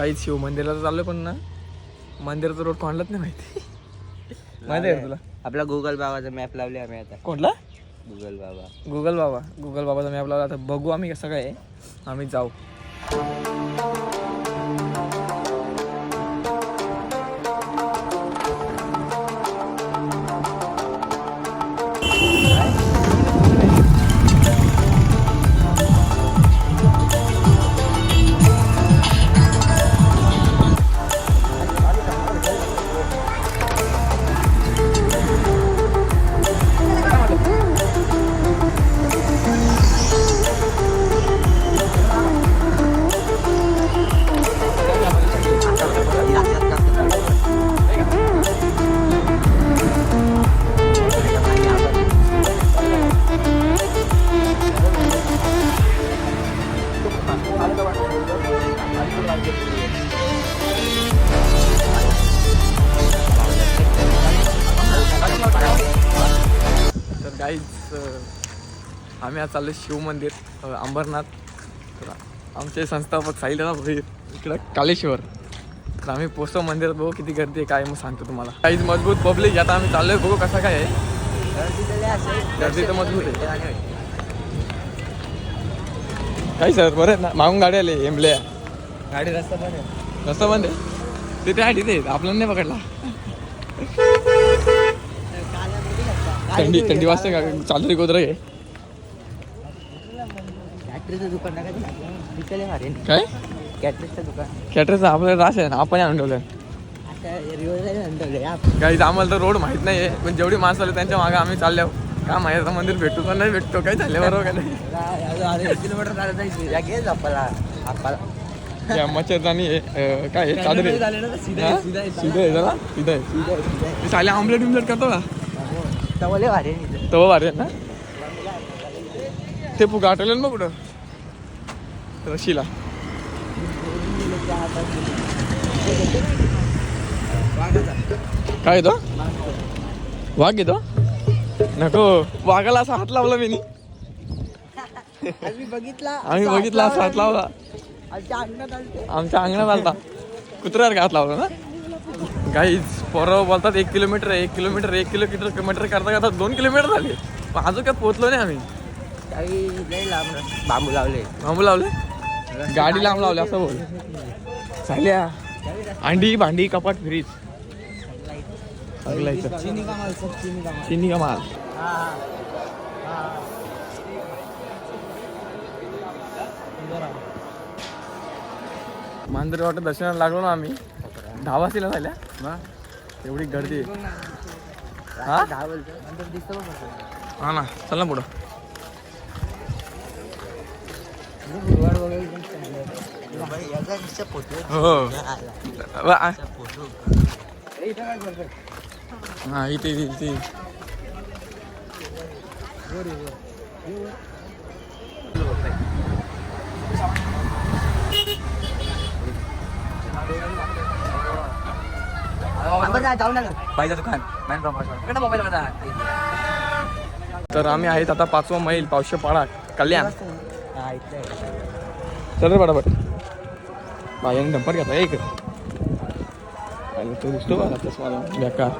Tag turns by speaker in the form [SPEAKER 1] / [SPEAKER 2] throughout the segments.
[SPEAKER 1] काही शिव मंदिराला चाललो पण ना. मंदिराचा रोड कोणालाच नाही माहिती. माहिती आहे का तुला?
[SPEAKER 2] आपला गुगल बाबाचा मॅप लावले आम्ही आता.
[SPEAKER 1] कोणला?
[SPEAKER 2] गुगल बाबा.
[SPEAKER 1] गुगल बाबा. गुगल बाबाचा मॅप लावला. आता बघू आम्ही कसं काय आहे. आम्ही जाऊ. तर काहीच आम्ही आज चाललो शिव मंदिर अंबरनाथ. तर आमचे संस्थापक साईला इकडं कालेश्वर तर आम्ही पोचतो मंदिरात बघू किती गर्दी आहे काय मग सांगतो तुम्हाला. काहीच मजबूत पब्लिक आता आम्ही चाललोय बघू कसं काय आहे. गर्दी तर मजबूत आहे. काही सर बरं ना? मागून गाडी आली एम्बल्या
[SPEAKER 2] गाडी रस्ता पण आहे
[SPEAKER 1] रस्ता बंद आहे तिथे आहे तिथे आपल्याला नाही पकडला थंडी थंडी वाजते का चालू रे गोदर आहे
[SPEAKER 2] कॅटरीचं दुकान
[SPEAKER 1] काय
[SPEAKER 2] कॅटरीचं दुकान
[SPEAKER 1] आपल्याला रास आहे ना आपण आणून ठेवलं काही आम्हाला तर रोड माहीत नाही आहे पण जेवढी माणसं आली त्यांच्या मागे आम्ही चाललो काय माहिती मंदिर भेटू का नाही भेटतो काय झालं बरोबर का नाही
[SPEAKER 2] किलोमीटर या
[SPEAKER 1] मच्छरदानी काय चादर
[SPEAKER 2] सीधा सीधा आहे,
[SPEAKER 1] साले आमलेट बिमलेट करतो का. तवा भारी ना? ते पुका आठवलं ना कुठं? रशीला. काय येतो? वाघ येतो? नको. वाघाला असा हात लावला मी
[SPEAKER 2] आम्ही बघितला.
[SPEAKER 1] असा हात लावला.
[SPEAKER 2] आमच्या अंगणात आलते.
[SPEAKER 1] कुत्र्यावर हात लावला ना? गाईज पोरं बोलतात एक किलोमीटर एक किलोमीटर एक किलोमीटर किलोमीटर करता करता दोन किलोमीटर झाले. पण अजून काय पोहोचलो नाही आम्ही.
[SPEAKER 2] काही लई लांब बांबू लावले.
[SPEAKER 1] बांबू लावले? गाडी लांब लावली असं बोल. चालल्या अंडी भांडी कपाट फ्रीज.
[SPEAKER 2] चिनी चिनी
[SPEAKER 1] चिनी का माल? मांजरे वाटत दर्शनाला लागलो ना आम्ही. वाजता झाल्या? एवढी गर्दी. आहे. हा. हा ना. चल ना पुढं.
[SPEAKER 2] म्हणजे गुरुवार वगैरे पण चांगलं आहे. बाई, याचा नुसता फोटो आहे.
[SPEAKER 1] हो
[SPEAKER 2] या आला.
[SPEAKER 1] वा- आ-
[SPEAKER 2] नुसता फोटो. ए, इथं काय करतोय?
[SPEAKER 1] हा इथे इथे
[SPEAKER 2] जाऊ नका. दुकान मॅन मोबाईल
[SPEAKER 1] तर आम्ही आहेत आता पाचवा मैल पावशे पाडा कल्याण. चल रे पटापट बायाने डंपर घेता एक तो दिसतो बघा तस मला बेकार.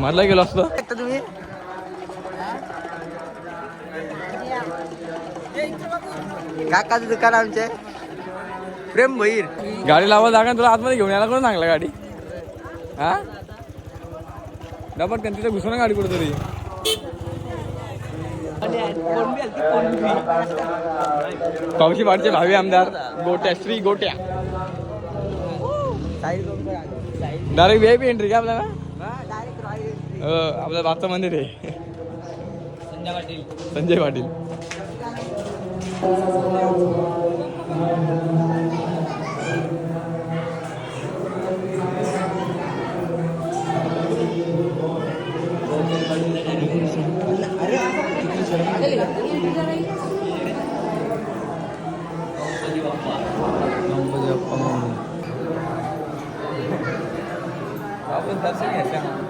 [SPEAKER 1] मारला गेलो असतो.
[SPEAKER 2] तुम्ही काकाचं दुकान आमचे. प्रेम भैर
[SPEAKER 1] गाडी लावा जागा तुला आतमध्ये घेऊन यायला कोण सांगला गाडी? हा? डबल त्यांनी तिथे घुसून गाडी कुठेतरी. पावशी पाडचे भावी आमदार Gotya Shri Gotya. Direct V I P entry का आपल्याला? आपल्या बागचं मंदिर आहे. संजय पाटील. आपण दर्शन घ्यायचं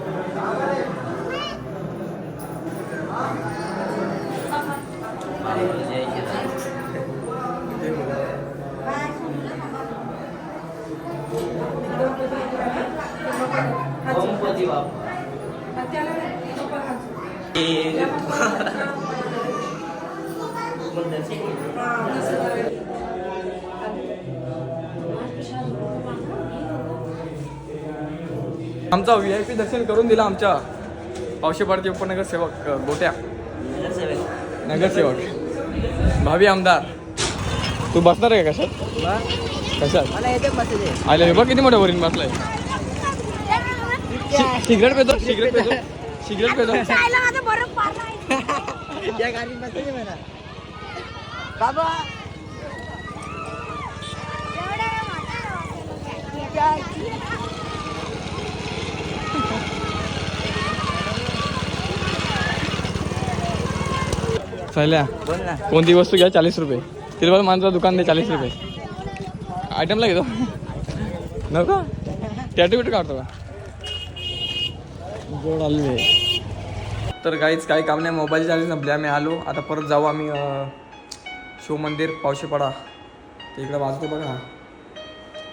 [SPEAKER 1] आमचा व्ही आय पी दर्शन करून दिला आमच्या पावशेपाडचे उपनगर सेवक अ, गोट्या. नगरसेवक. भावी आमदार. तू बसणार आहे का कशात? कशात? आले बघ किती मोठ्या वरीन बसलाय. सिगरेट पेतो सिगरेट पेतो. सिगरेट
[SPEAKER 3] पाहिजे
[SPEAKER 2] या गाडीत बसले म्हणा. बाबा.
[SPEAKER 1] चालल्या
[SPEAKER 2] बोल ना.
[SPEAKER 1] कोणती वस्तू घ्या चाळीस रुपये. तिरुपती माणसा दुकान दे चाळीस रुपये. आयटमला घेतो. नको टॅटू बिटू काढतो का? गोड आले तर काहीच काही काम नाही मोबाईल चार्जिंग संपले आम्ही आलो. आता परत जाऊ आम्ही शिव मंदिर पावशेपाडा. ते इकडं वाजतो बघा ना.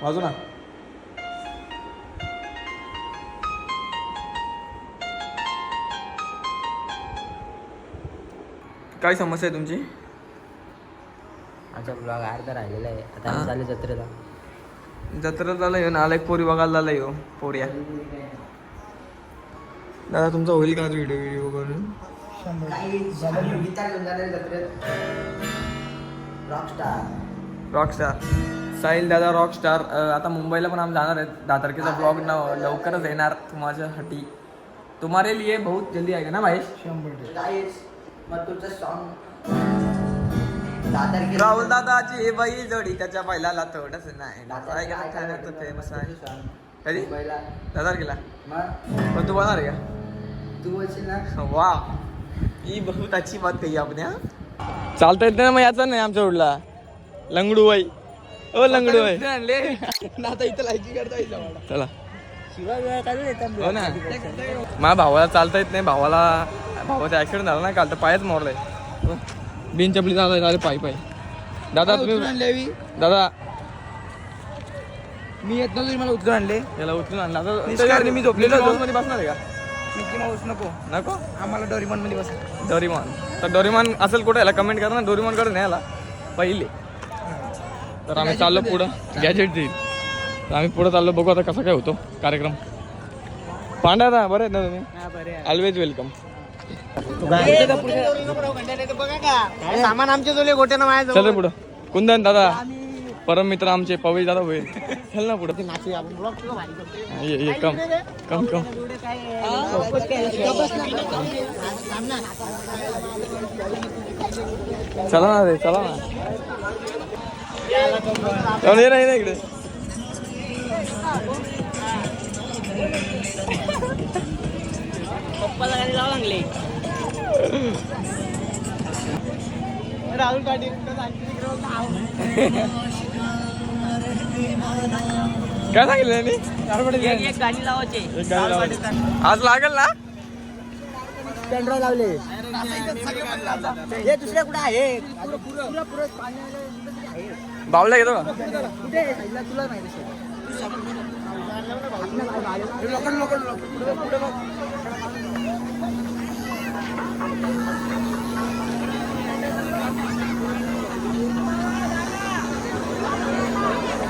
[SPEAKER 1] वाजू ना काय समस्या आहे तुमची?
[SPEAKER 2] आमचा ब्लॉग अर्धा राहिलेला आहे. आता आम्ही चालू जत्रेला.
[SPEAKER 1] जत्रा झालं येऊन आला एक पोरी बघायला झाला येऊ पोऱ्या दादा तुमचा होईल का व्हिडिओ व्हिडिओ करून रॉकस्टार साहिल दादा रॉकस्टार आता मुंबईला पण आम्ही जाणार आहेत. दहा तारखेचा ब्लॉग ना लवकरच येणार तुम्हाच्यासाठी तुम्हारे लिए बहुत जल्दी आहे ना महेश? राहुल दादाची बाई जोडी त्याच्या बैलाला थोडस नाही. फेमस आहे कधी? दहा तारखेला. पण तू बघणार आहे का?
[SPEAKER 2] तू बोलशील ना
[SPEAKER 1] वा ही बहुत अच्छी बात कही आपने हाँ? चालता येत नाही ना मग याचा नाही आमच्या रोडला. लंगडू बाई. ओ लंगडू बाई.
[SPEAKER 2] आता इथं लायकी करता
[SPEAKER 1] चला. हो ना. माझ्या भावाला चालता येत नाही. भावाला भावाचा ऍक्सिडेंट झाला ना काल तर पायच मोरलाय बिन चपली चालत अरे पायी पायी. दादा तुम्ही
[SPEAKER 2] आणले
[SPEAKER 1] दादा.
[SPEAKER 2] मी येत नव्हतो मला उतरून आणले.
[SPEAKER 1] याला उचलून आणला
[SPEAKER 2] मी झोपलेलो होतो.
[SPEAKER 1] मध्ये बसणार आहे का?
[SPEAKER 2] मिकी माऊस नको.
[SPEAKER 1] नको?
[SPEAKER 2] आम्हाला डोरीमॉनमध्ये बस.
[SPEAKER 1] डोरीमॉन. तर डोरीमॉन असेल कुठे याला कमेंट करा ना डोरीमॉनकडे न्यायला. पहिले. तर आम्ही चाललो पुढं. गॅजेट देईल तर आम्ही पुढं चाललो बघू आता कसा काय होतो कार्यक्रम. पांढरा ना बरं आहेत ना तुम्ही? ऑलवेज वेलकम
[SPEAKER 2] सामान आमचे जोले गोटे ना माझ्या
[SPEAKER 1] चल रे पुढं. कुंदन दादा. परम मित्र आमचे पवेश दादा होईल. चल ना पुढं. ये ये कम कम कम चला ना रे चला ना. चल ये ना ये ना इकडे.
[SPEAKER 2] पप्पाला गाडी लावा लागले. राहुल पाटील
[SPEAKER 1] काय सांगितलं यांनी?
[SPEAKER 2] एक गाडी लावायची.
[SPEAKER 1] एक गाडी लावायची. आज लागेल ना?
[SPEAKER 2] पेंड्रॉ लावले. हे दुसऱ्या कुठे आहे? पुरं पुरं पुरं पाणी आलं.
[SPEAKER 1] बावला घेतो
[SPEAKER 2] तुला माहिती असेल. लोकल लोकल लोकल पुढं बघ, पुढं बघ.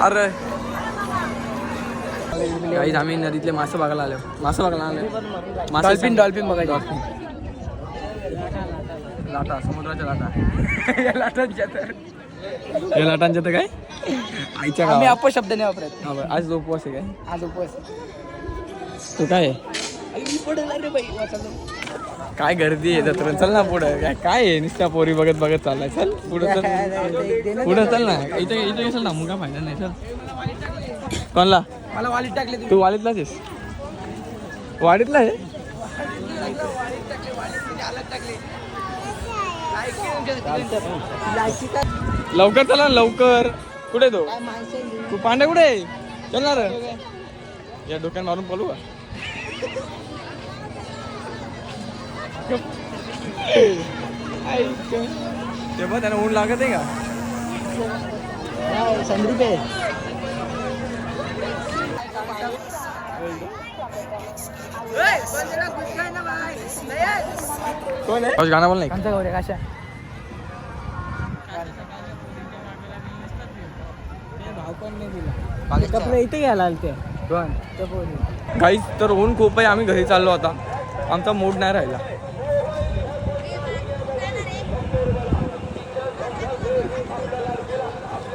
[SPEAKER 1] अरे. काही आम्ही नदीतले मासे बघायला आलो. मासे बघायला आलो. डॉल्फिन डॉल्फिन बघायला लाटा समुद्राच्या लाटा. या लाटांच्या तर. या लाटांच्या तर काय? आईच्या
[SPEAKER 2] आम्ही. अपशब्द नाही वापरत.
[SPEAKER 1] हा आज उपवास आहे काय?
[SPEAKER 2] आज उपवास
[SPEAKER 1] तो काय?
[SPEAKER 2] पडेल रे बाई. वाचायला.
[SPEAKER 1] काय गर्दी आहे जत्रेत चल ना पुढं. काय काय आहे? नुसत्या पोरी बघत बघत चाललाय. चल पुढं चल. पुढं चल ना. इथे इथे चल ना. मग काय फायदा नाही. चल. कोणला?
[SPEAKER 2] मला वालीत टाकले
[SPEAKER 1] तू वाडीतलाच आहेस? वाडीतला आहे? लवकर चला ना, लवकर. कुठे तो? तू पांडे कुठे आहे? चल ना रे. या डोक्यात मारून पळू का? ते बघ त्याला ऊन लागत आहे का?
[SPEAKER 2] संदीप आहे.
[SPEAKER 1] कोण गाणं बोल नाही
[SPEAKER 4] आमचा गौरे काशा कपडे इथे घ्यायला ते
[SPEAKER 1] गाईच तर ऊन खूप आहे आम्ही घरी चाललो आता. आमचा मूड नाही राहिला.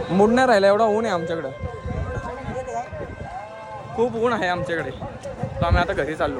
[SPEAKER 1] मूड नाही राहिला एवढा ऊन आहे आमच्याकडं. खूप ऊन आहे आमच्याकडे. तर आम्ही आता घरी चाललो.